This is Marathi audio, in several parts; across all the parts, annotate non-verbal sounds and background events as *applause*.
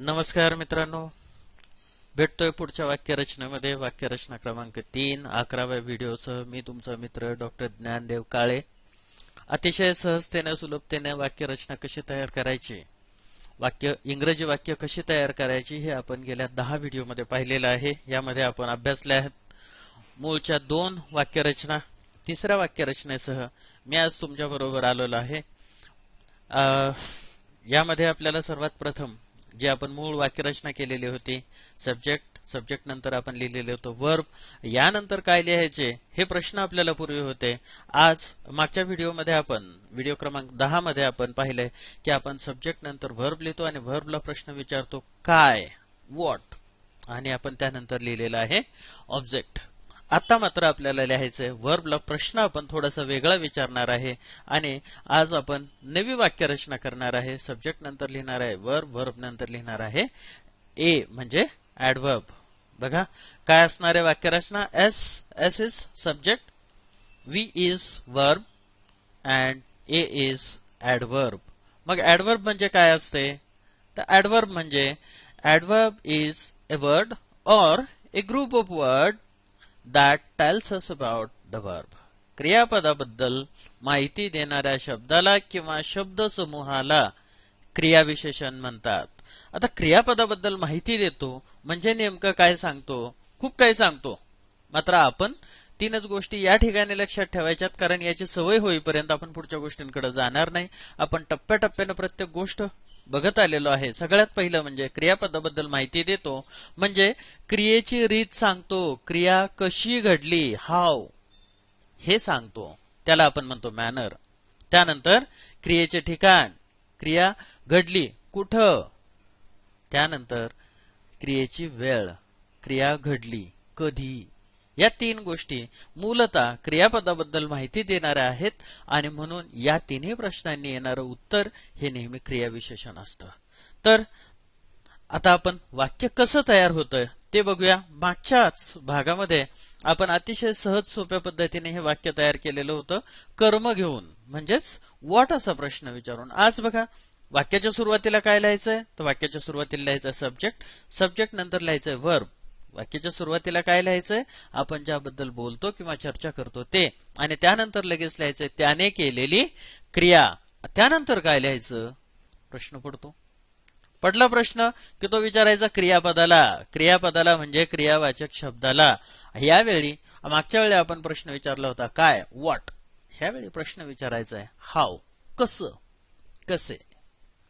नमस्कार मित्रांनो. भेटतोय पुढच्या वाक्यरचनेमध्ये. वाक्यरचना क्रमांक तीन अकराव्या व्हिडिओसह मी तुमचा मित्र डॉक्टर ज्ञानदेव काळे. अतिशय सहजतेने सुलभतेने वाक्यरचना कशी तयार करायची? वाक्य इंग्रजी वाक्य कशी तयार करायची हे आपण गेल्या दहा व्हिडिओमध्ये पाहिलेलं आहे. यामध्ये आपण अभ्यासले आहेत. मूळच्या दोन वाक्यरचना. तिसऱ्या वाक्यरचनेसह मी आज तुमच्या बरोबर आलेलो आहे. यामध्ये आपल्याला सर्वात प्रथम जे आपण मूळ वाक्यरचना केलेली होती सब्जेक्ट सब्जेक्ट नंतर आपण लिहिलेले होतो वर्ब यानंतर काय लिहायचे? हे प्रश्न आपल्याला पूर्वी होते. आज मागच्या व्हिडिओमध्ये आपण व्हिडिओ क्रमांक दहा मध्ये आपण पाहिलंय की आपण सब्जेक्ट नंतर व्हर्ब लिहितो आणि व्हर्बला प्रश्न विचारतो काय? वॉट आणि आपण त्यानंतर लिहिलेलं आहे ऑब्जेक्ट आता मात्र आपल्याला लिहायचंय वर्बला प्रश्न आपण थोडासा वेगळा विचारणार आहे आणि आज आपण नवी वाक्यरचना करणार आहे. सब्जेक्ट नंतर लिहिणार आहे वर्ब वर्ब नंतर लिहिणार आहे. ए म्हणजे ऍडवर्ब बघा काय असणार आहे वाक्यरचना S S is subject V is verb and A is adverb मग ऍडवर्ब म्हणजे काय असते? तर ऍडवर्ब म्हणजे adverb is a word or a group of word that tells us about the verb. क्रियापदाबद्दल माहिती देणाऱ्या शब्दाला किंवा शब्दसमूहाला क्रियाविशेषण म्हणतात. आता क्रियापदाबद्दल माहिती देतो म्हणजे नेमकं काय सांगतो? खूप काही सांगतो. मात्र आपण तीनच गोष्टी या ठिकाणी लक्षात ठेवायच्यात कारण याची सवय होईपर्यंत आपण पुढच्या गोष्टींकडे जाणार नाही. आपण टप्प्याटप्प्यानं प्रत्येक गोष्ट बघत आलेलो आहे. सगळ्यात पहिलं म्हणजे क्रियापदाबद्दल माहिती देतो. म्हणजे क्रियेची रीत सांगतो क्रिया कशी घडली हाव हे सांगतो. त्याला आपण म्हणतो मॅनर त्यानंतर क्रियेचे ठिकाण क्रिया घडली कुठं? त्यानंतर क्रियेची वेळ क्रिया घडली कधी? या तीन गोष्टी मूलतः क्रियापदाबद्दल माहिती देणाऱ्या आहेत आणि म्हणून या तिन्ही प्रश्नांनी येणारं उत्तर हे नेहमी क्रियाविशेषण असतं. तर आता आपण वाक्य कसं तयार होतं ते बघूया. मागच्याच भागामध्ये आपण अतिशय सहज सोप्या पद्धतीने हे वाक्य तयार केलेलं होतं. कर्म घेऊन म्हणजेच वॉट असा प्रश्न विचारून. आज बघा वाक्याच्या सुरुवातीला काय लिहायचंय? तर वाक्याच्या सुरुवातीला लिहायचं सब्जेक्ट सब्जेक्ट नंतर लिहायचंय वर्ब वाक्याच्या सुरुवातीला काय लिहायचंय? आपण ज्याबद्दल बोलतो किंवा चर्चा करतो ते. आणि त्यानंतर लगेच लिहायचंय त्याने केलेली क्रिया. त्यानंतर काय लिहायचं? प्रश्न पडतो. पडला प्रश्न की तो विचारायचा क्रियापदाला. क्रियापदाला म्हणजे क्रियावाचक शब्दाला. यावेळी मागच्या वेळी आपण प्रश्न विचारला होता काय? व्हॉट ह्यावेळी प्रश्न विचारायचा आहे हाव कसं? कसे?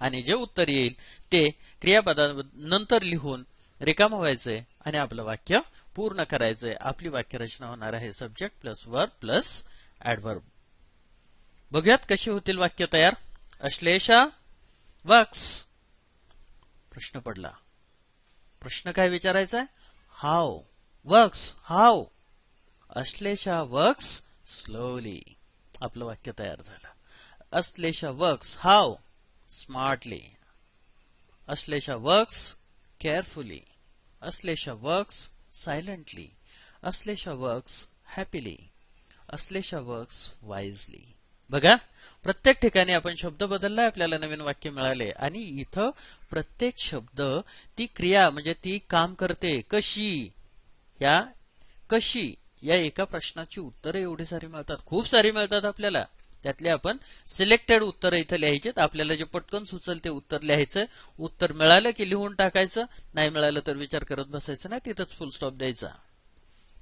आणि जे उत्तर येईल ते क्रियापदा नंतर लिहून रिकाम व्हायचंय. आणि आपलं वाक्य पूर्ण करायचंय. आपली वाक्यरचना होणार आहे subject plus verb plus adverb बघूयात कशी होतील वाक्य तयार. अश्लेषा वक्स. प्रश्न पडला. प्रश्न काय विचारायचा आहे how. Works how. Ashlesha works slowly आपलं वाक्य तयार झालं. Ashlesha works how. Smartly Ashlesha works carefully Aslesha works silently Aslesha works happily. Aslesha works wisely बघा प्रत्येक ठिकाणी आपण शब्द बदलला आपल्याला नवीन वाक्य मिळाले. आणि इथं प्रत्येक शब्द ती क्रिया म्हणजे ती काम करते कशी? या कशी? या एका प्रश्नाची उत्तरं एवढी सारी मिळतात. खूप सारी मिळतात आपल्याला. त्यातले आपण सिलेक्टेड उत्तर इथं लिहायचे आपल्याला जे पटकन सुचल ते उत्तर लिहायचं. उत्तर मिळालं की लिहून टाकायचं. नाही मिळालं तर विचार करत बसायचं नाही. तिथंच फुल स्टॉप द्यायचा.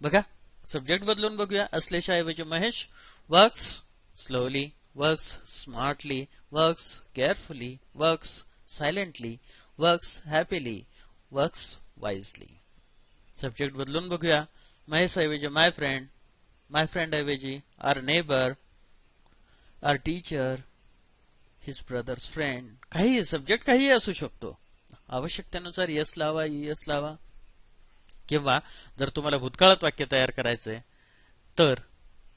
बघा सब्जेक्ट बदलून बघूया. असलेशाऐवजी Mahesh. Works slowly works smartly works carefully works silently works happily works wisely subject बदलून बघूया. महेश ऐवजी माय फ्रेंड माय फ्रेंड ऐवजी our neighbour our teacher his brothers friend काही सब्जेक्ट काही असू शकतो. आवश्यकतेनुसार यस लावा यस लावा. किंवा जर तुम्हाला भूतकाळात वाक्य तयार करायचंय तर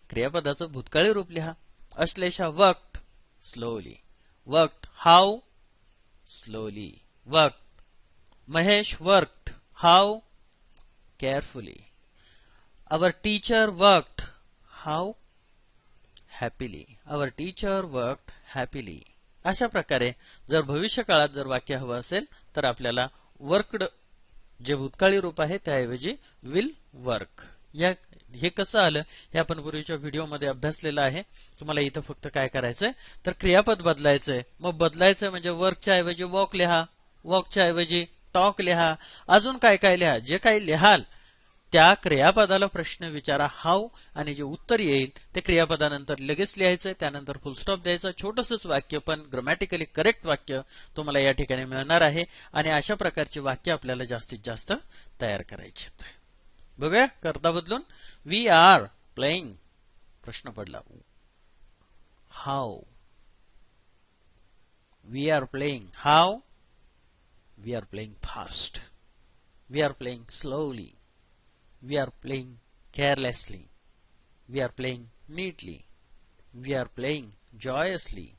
क्रियापदाचं भूतकाळी रूप लिहा. Ashlesha worked slowly worked how slowly worked Mahesh worked how carefully our teacher worked how happily. Our teacher worked happily. अशा प्रकारे जर भविष्य काळात जर वाक्य हवं असेल तर आपल्याला वर्कड जे भूतकाळी रूप आहे त्याऐवजी विल वर्क या हे कसं आलं हे आपण पूर्वीच्या व्हिडिओमध्ये अभ्यासलेलं आहे. तुम्हाला इथं फक्त काय करायचंय? तर क्रियापद बदलायचंय. मग बदलायचं म्हणजे वर्कच्या ऐवजी वॉक लिहा. वॉकच्या ऐवजी टॉक लिहा. अजून काय काय लिहा? जे काही लिहाल त्या क्रियापदाला प्रश्न विचारा हाऊ आणि जे उत्तर येईल ते क्रियापदानंतर लगेच लिहायचं त्यानंतर फुलस्टॉप द्यायचा छोटंसंच वाक्य पण ग्रमॅटिकली करेक्ट वाक्य तुम्हाला या ठिकाणी मिळणार आहे आणि अशा प्रकारची वाक्य आपल्याला जास्तीत जास्त तयार करायची बघूया करता बदलून. वी आर प्लेईंग प्रश्न पडला. How we are playing how we are playing fast we are playing slowly we are playing carelessly. We are playing neatly. We are playing joyously.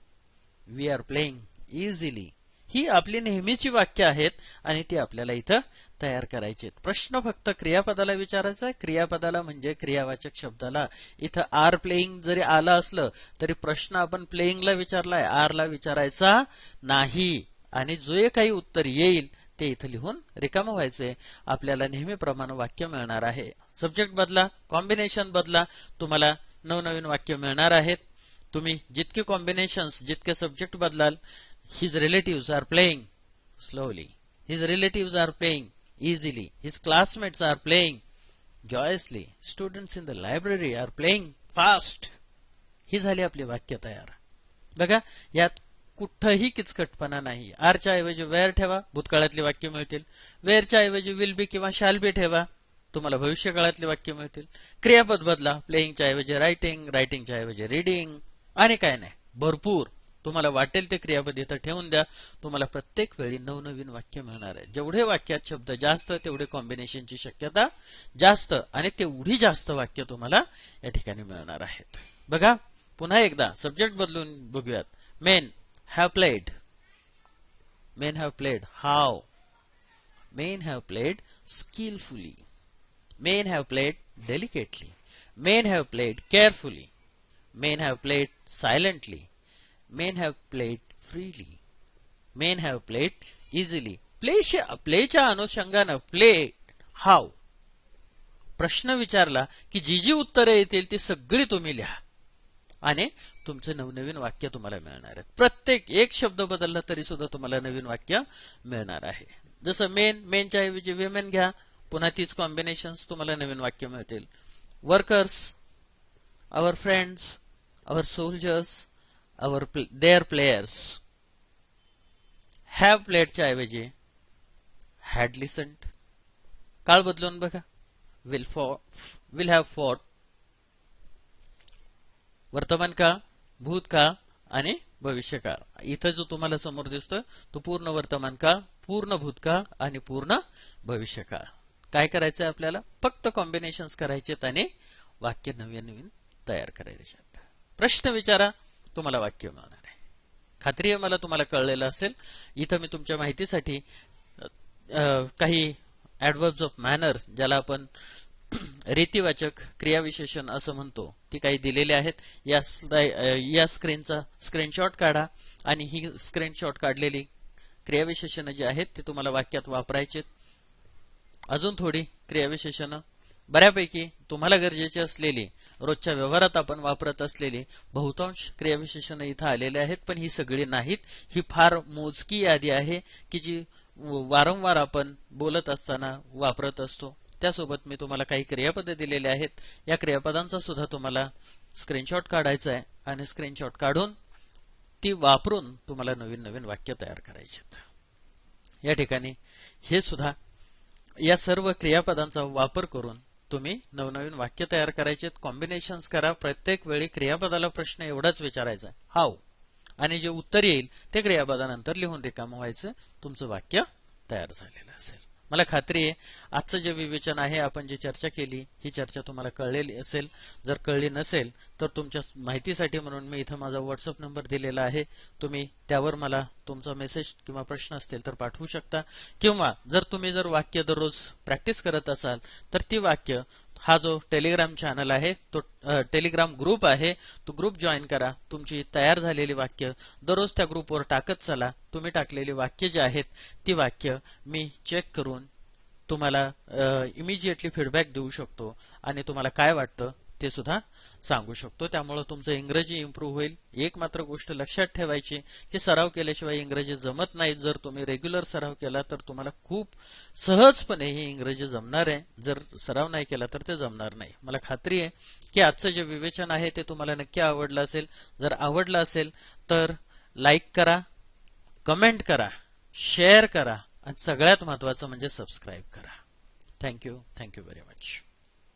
We are playing easily. ही आपली नेहमीची वाक्य आहेत आणि ती आपल्याला इथं तयार करायची आहेत प्रश्न फक्त क्रियापदाला विचारायचा आहे क्रियापदाला म्हणजे क्रियावाचक शब्दाला इथं आर प्लेईंग जरी आलं असलं तरी प्रश्न आपण प्लेईंगला विचारलाय आरला विचारायचा नाही आणि जे काही उत्तर येईल ते इथं लिहून रिकाम व्हायचे आपल्याला नेहमीप्रमाणे वाक्य मिळणार आहे. सब्जेक्ट बदला कॉम्बिनेशन बदला. तुम्हाला नवनवीन वाक्य मिळणार आहेत. तुम्ही जितके कॉम्बिनेशन्स जितके सब्जेक्ट बदलाल his relative are playing slowly his relative are playing easily his classmates are playing joyously students in the library are playing fast ही झाली आपली वाक्य तयार बघा यात कुठंही किचकटपणा नाही. आरच्या ऐवजी वेअर ठेवा भूतकाळातली वाक्य मिळतील. वेअरच्या ऐवजी विल बी किंवा शाल बी ठेवा तुम्हाला भविष्यकाळातले वाक्य मिळतील. क्रियापद बदला प्लेईंगच्या ऐवजी रायटिंग रायटिंगच्या ऐवजी रिडिंग आणि काय नाही. भरपूर. तुम्हाला वाटेल ते क्रियापद इथं ठेवून द्या. तुम्हाला प्रत्येक वेळी नवनवीन वाक्य मिळणार आहे. जेवढे वाक्यात शब्द जास्त तेवढे कॉम्बिनेशनची शक्यता जास्त आणि तेवढी जास्त वाक्य तुम्हाला या ठिकाणी मिळणार आहेत. बघा पुन्हा एकदा सब्जेक्ट बदलून बघूयात. Men have played. Men have played. How? Men have played skillfully. Men have played delicately. Men have played carefully. Men have played silently. Men have played freely. Men have played easily. प्लेच्या अनुषंगानं प्ले हाव प्रश्न विचारला की जी जी उत्तरे येतील ती सगळी तुम्ही लिहा आणि तुमचं नवनवीन वाक्य तुम्हाला मिळणार आहे प्रत्येक एक शब्द बदलला तरी सुद्धा तुम्हाला नवीन वाक्य मिळणार आहे. जसं मेन मेनच्या ऐवजी विमेन घ्या. पुन्हा तीच कॉम्बिनेशन तुम्हाला नवीन वाक्य मिळतील. Workers our friends our soldiers our their players have प्लेडच्या ऐवजी हॅड लिसंट काळ बदलून बघा. विल फॉ विल हॅव फॉट वर्तमान काळ भूतकाळ आणि भविष्यकाळ. इथं जो तुम्हाला समोर दिसतोय तो पूर्ण वर्तमान काळ पूर्ण भूतकाळ आणि पूर्ण भविष्यकाळ. काय करायचं आपल्याला? फक्त कॉम्बिनेशन्स करायचे आणि वाक्य नवीन नवीन तयार करायचे प्रश्न विचारा तुम्हाला वाक्य मिळणार आहे. खात्री आहे मला तुम्हाला कळलेलं असेल. इथं मी तुमच्या माहितीसाठी काही ऍडवर्ब्स ऑफ मॅनर ज्याला आपण *clears throat* रेतीवाचक क्रियाविशेषण असं म्हणतो. ती काही दिलेली आहेत. या या स्क्रीनचा स्क्रीनशॉट काढा आणि ही स्क्रीनशॉट काढलेली क्रियाविशेषणं जी आहेत ती तुम्हाला वाक्यात वापरायचे अजून थोडी क्रियाविशेषणं. बऱ्यापैकी तुम्हाला गरजेची असलेली रोजच्या व्यवहारात आपण वापरत असलेली बहुतांश क्रियाविशेषणं इथं आलेले आहेत पण ही सगळी नाहीत. ही फार मोजकी यादी आहे की जी वारंवार आपण बोलत असताना वापरत असतो. त्यासोबत मी तुम्हाला काही क्रियापदे दिलेले आहेत. या क्रियापदांचा सुद्धा तुम्हाला स्क्रीनशॉट काढायचा आहे आणि स्क्रीनशॉट काढून ती वापरून तुम्हाला नवीन नवीन वाक्य तयार करायचे या ठिकाणी हे सुद्धा या सर्व क्रियापदांचा वापर करून तुम्ही नवनवीन वाक्य तयार करायचे कॉम्बिनेशन्स करा. प्रत्येक वेळी क्रियापदाला प्रश्न एवढाच विचारायचा हाव. आणि जे उत्तर येईल ते क्रियापदानंतर लिहून रिकाम व्हायचं. तुमचं वाक्य तयार झालेलं असेल. मला खात्री आहे आजचं जे विवेचन आहे आपण जी चर्चा केली ही चर्चा तुम्हाला कळलेली असेल. जर कळली नसेल तर तुमच्या माहितीसाठी म्हणून मी इथं माझा व्हॉट्सअप नंबर दिलेला आहे. तुम्ही त्यावर मला तुमचा मेसेज किंवा प्रश्न असतील तर पाठवू शकता. किंवा जर तुम्ही जर वाक्य दररोज प्रॅक्टिस करत असाल तर ती वाक्य हा जो टेलिग्राम चॅनल आहे तो टेलिग्राम ग्रुप आहे तो ग्रुप जॉईन करा. तुमची तयार झालेली वाक्य दररोज त्या ग्रुपवर टाकत चला. तुम्ही टाकलेली वाक्य जी आहेत ती वाक्य मी चेक करून तुम्हाला इमिजिएटली फीडबॅक देऊ शकतो. आणि तुम्हाला काय वाटतं ते सुद्धा सांगू शकतो. त्यामुळे तुमचं इंग्रजी इम्प्रूव्ह होईल. एक मात्र गोष्ट लक्षात ठेवायची की सराव केल्याशिवाय इंग्रजी जमत नाही. जर तुम्ही रेग्युलर सराव केला तर तुम्हाला खूप सहजपणे ही इंग्रजी जमणार आहे. जर सराव नाही केला तर ते जमणार नाही. मला खात्री आहे की आजचं जे विवेचन आहे ते तुम्हाला नक्की आवडलं असेल. जर आवडलं असेल तर लाईक करा कमेंट करा शेअर करा आणि सगळ्यात महत्वाचं म्हणजे सबस्क्राईब करा. Thank you thank you very much